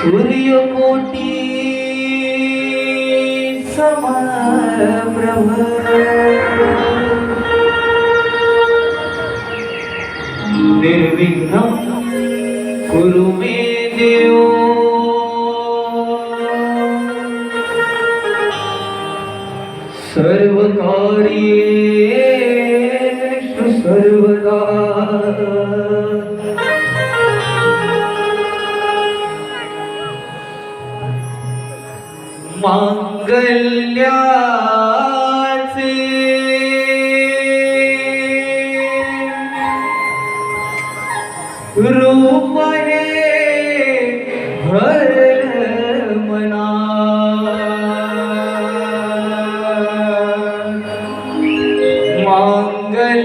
सूर्यकोटी समप्रभ निर्विघ्नं कुरु मे देव मांगल्याचे. रूप हे भरल मना. मांगल्याचे.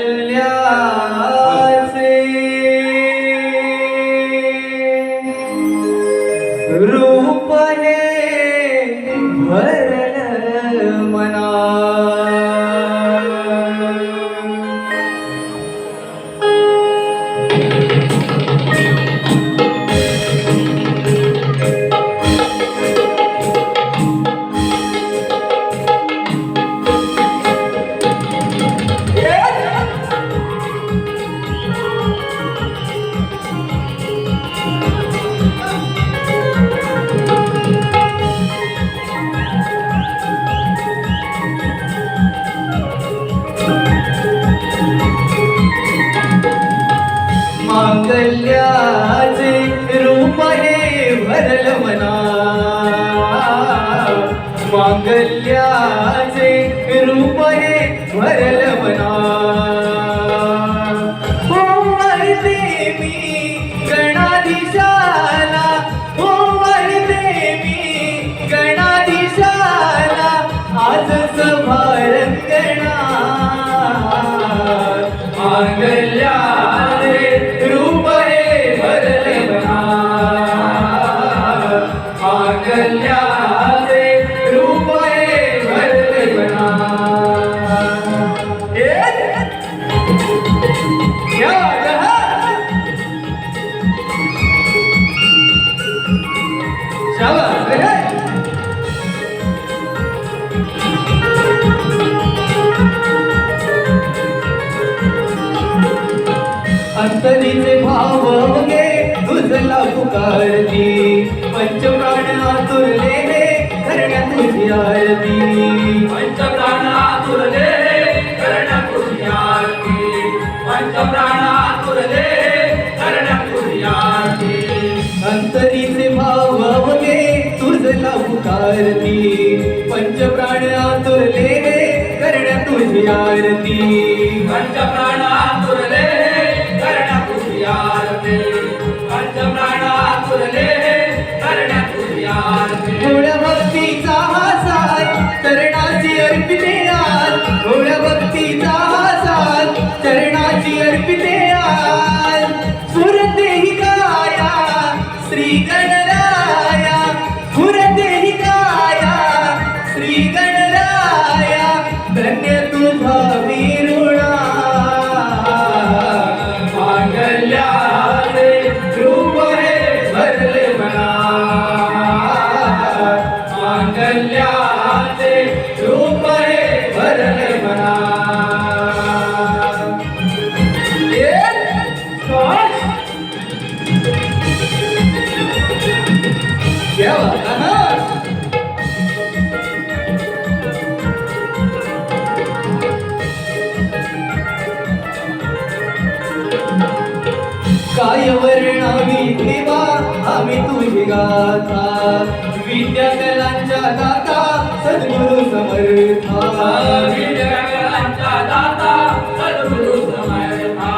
रूप हे भरल मांगल्याचे रूप हे भरल मना पुकारती पंचप्राण आतुरलेले करण्यात तुझी आरती. पंचप्राणातुरले करण्यात तुझी आरती. पंचप्राणातुरले करण्यात तुझी आरती. अंतरीचे भाव गे तुझला पुकारती पंचप्राण आतुरलेले करण्यात तुझी आरती. पंचप्राणातुरले आम्ही तुझी गाथा विद्या कलांच्या दाता सद्गुरु समर्था. विजयाचा दाता सद्गुरु समर्था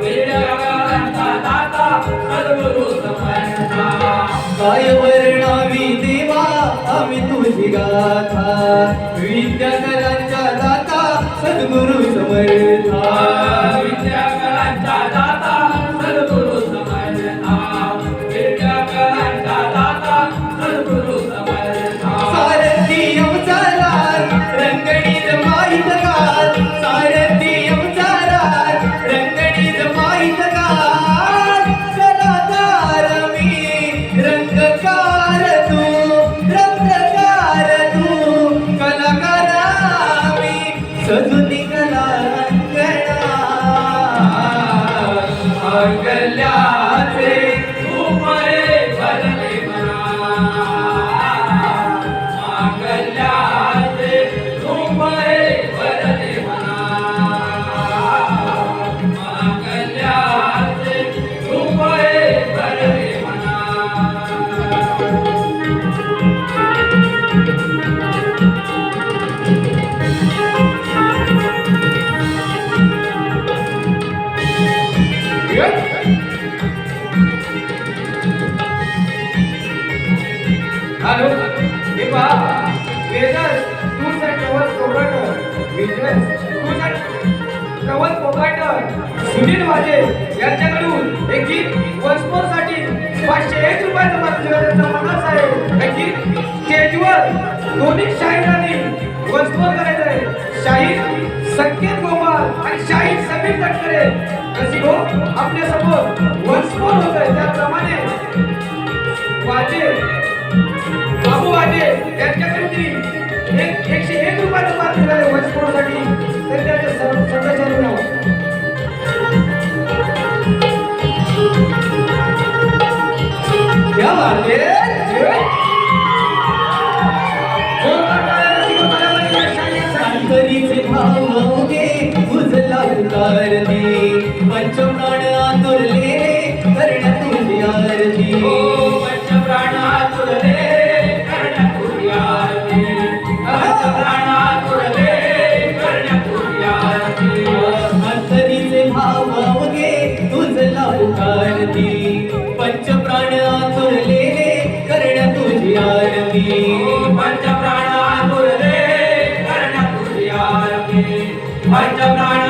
विजयाचा दाता सद्गुरु समर्था काय वर्णावी देवा आम्ही तुझी गाथा विद्या दाता सद्गुरु समर्था. प्रवल पोपायटर सुनील वाजे यांच्याकडून एक गीत वनस्पोरसाठी पाचशे एक रुपयाचा पारितोषिकाचा मानस आहे हे गीत स्टेजवर दोन्ही शाहिरांनी वनस्पोर करायचं आहे शाहीर संकेत गोपाल आणि शाहीर समीर तटकरे रसिक गो आपल्यासमोर समोर होत आहे त्याप्रमाणे वाजे बाबू वाजे यांच्याकडून एक एकशे एक रुपयाचं पारितोषिक आहे वनस्पोर्ट नाव भाव उजला उतार दे पंचप्राण Might have not